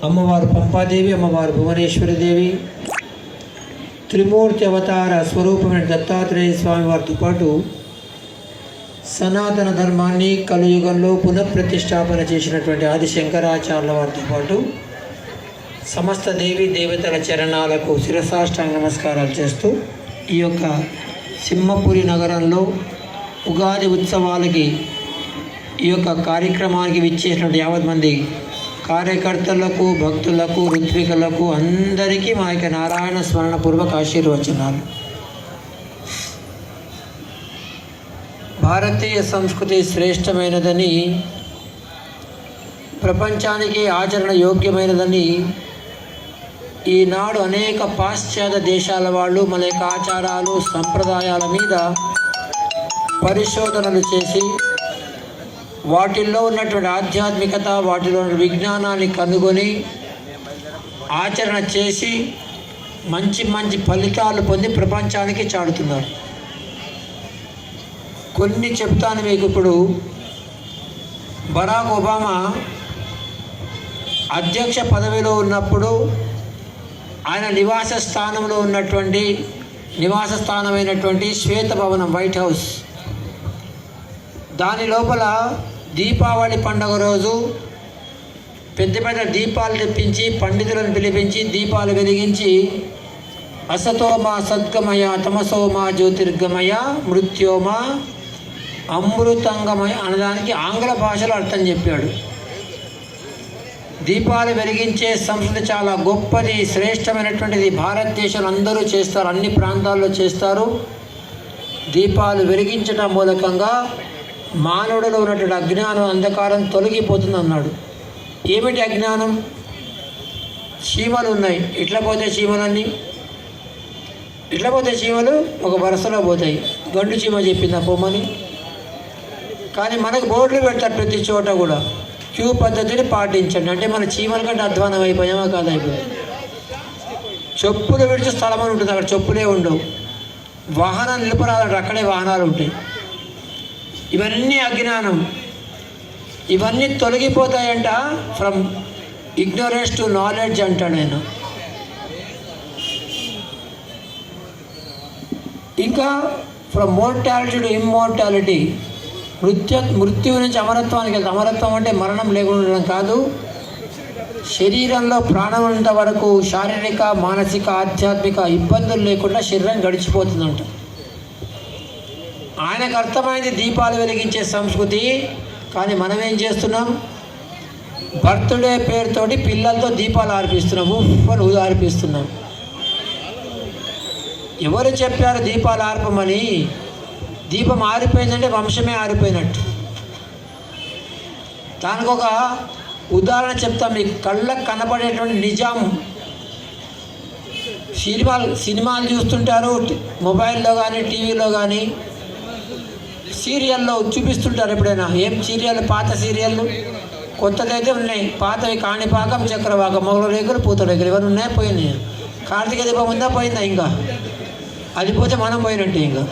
అమ్మవారు పంపాదేవి అమ్మవారు భువనేశ్వరిదేవి త్రిమూర్తి అవతార స్వరూపమైన దత్తాత్రేయ స్వామి వారితో పాటు సనాతన ధర్మాన్ని కలియుగంలో పునఃప్రతిష్టాపన చేసినటువంటి ఆది శంకరాచార్యుల వారితో పాటు సమస్త దేవి దేవతల చరణాలకు శిరసాష్టాంగ నమస్కారాలు చేస్తూ ఈ యొక్క సింహపురి నగరంలో ఉగాది ఉత్సవాలకి ఈ యొక్క కార్యక్రమానికి విచ్చేసినటువంటి యావత్ మంది కార్యకర్తలకు భక్తులకు ఋత్వికులకు అందరికీ మా యొక్క నారాయణ స్మరణ పూర్వక ఆశీర్వచనాలు. భారతీయ సంస్కృతి శ్రేష్టమైనదని ప్రపంచానికి ఆచరణ యోగ్యమైనదని ఈనాడు అనేక పాశ్చాత్య దేశాల వాళ్ళు మన యొక్క ఆచారాలు సంప్రదాయాల మీద పరిశోధనలు చేసి వాటిల్లో ఉన్నటువంటి ఆధ్యాత్మికత వాటిలో ఉన్న విజ్ఞానాన్ని కనుగొని ఆచరణ చేసి మంచి మంచి ఫలితాలు పొంది ప్రపంచానికి చాటుతున్నారు. కొన్ని చెప్తాను మీకు ఇప్పుడు. బరాక్ ఒబామా అధ్యక్ష పదవిలో ఉన్నప్పుడు ఆయన నివాస స్థానంలో ఉన్నటువంటి నివాస స్థానమైనటువంటి శ్వేతభవనం వైట్ హౌస్ దాని లోపల దీపావళి పండుగ రోజు పెద్ద పెద్ద దీపాలు తెప్పించి పండితులను పిలిపించి దీపాలు వెలిగించి అసతోమా సద్గమయ తమసోమా జ్యోతిర్గమయ మృత్యోమా అమృతంగమయ అనడానికి ఆంగ్ల భాషలో అర్థం చెప్పాడు. దీపాలు వెలిగించే సంస్కృతి చాలా గొప్పది శ్రేష్టమైనటువంటిది. భారతదేశంలో అందరూ చేస్తారు అన్ని ప్రాంతాల్లో చేస్తారు. దీపాలు వెలిగించడం మూలకంగా మానవుడిలో ఉన్నటువంటి అజ్ఞానం అంధకారం తొలగిపోతుంది అన్నాడు. ఏమిటి అజ్ఞానం? చీమలు ఉన్నాయి. ఇట్లా పోతే చీమలన్నీ? ఇట్లా పోతే చీమలు? ఒక వరుసలో పోతాయి. గండు చీమ చెప్పింది పొమ్మని కానీ మనకు బోర్డులు పెడతారు ప్రతి చోట కూడా. క్యూ పద్ధతిని పాటించండి. అంటే మన చీమల కంటే అధ్వానం అయిపోయామా? కాదు అయిపోయాం చెప్పులు విడిచి స్థలం అని ఉంటుంది. అక్కడ చెప్పులే ఉండవు. వాహనాలు నిలుపురాలంటే అక్కడే వాహనాలు ఉంటాయి. ఇవన్నీ అజ్ఞానం. ఇవన్నీ తొలగిపోతాయంట ఫ్రమ్ ఇగ్నోరెన్స్ టు నాలెడ్జ్ అంట నేను. ఇంకా ఫ్రమ్ మోర్టాలిటీ టు ఇమ్మోర్టాలిటీ మృత్యు మృత్యువు నుంచి అమరత్వానికి వెళ్తాం. అమరత్వం అంటే మరణం లేకుండా ఉండడం కాదు. శరీరంలో ప్రాణం ఉన్నంత వరకు శారీరక మానసిక ఆధ్యాత్మిక ఇబ్బందులు లేకుండా శరీరం గడిచిపోతుందంట. ఆయనకు అర్థమైంది దీపాలు వెలిగించే సంస్కృతి కానీ మనం ఏం చేస్తున్నాం? బర్త్డే పేరుతోటి పిల్లలతో దీపాలు ఆర్పిస్తున్నాము ఉఫ్ ఆర్పిస్తున్నాం. ఎవరు చెప్పారు దీపాలు ఆర్పమని? దీపం ఆరిపోయిందంటే వంశమే ఆరిపోయినట్టు. దానికి ఒక ఉదాహరణ చెప్తాం మీకు కళ్ళకు కనబడేటువంటి నిజాం. సినిమాలు సినిమాలు చూస్తుంటారు మొబైల్లో కానీ టీవీలో కానీ సీరియల్లో చూపిస్తుంటారు ఎప్పుడైనా? ఏం సీరియల్? పాత సీరియళ్ళు? కొత్తదైతే ఉన్నాయి. పాతవి కాణిపాకం చక్రవాకం మొగల రేకులు పూత రేకులు ఇవన్నీ ఉన్నాయి పోయినాయి. కార్తీక దీపం ఉందా? పోయిందా ఇంకా? అది పోతే మనం పోయినట్టే ఇంకా.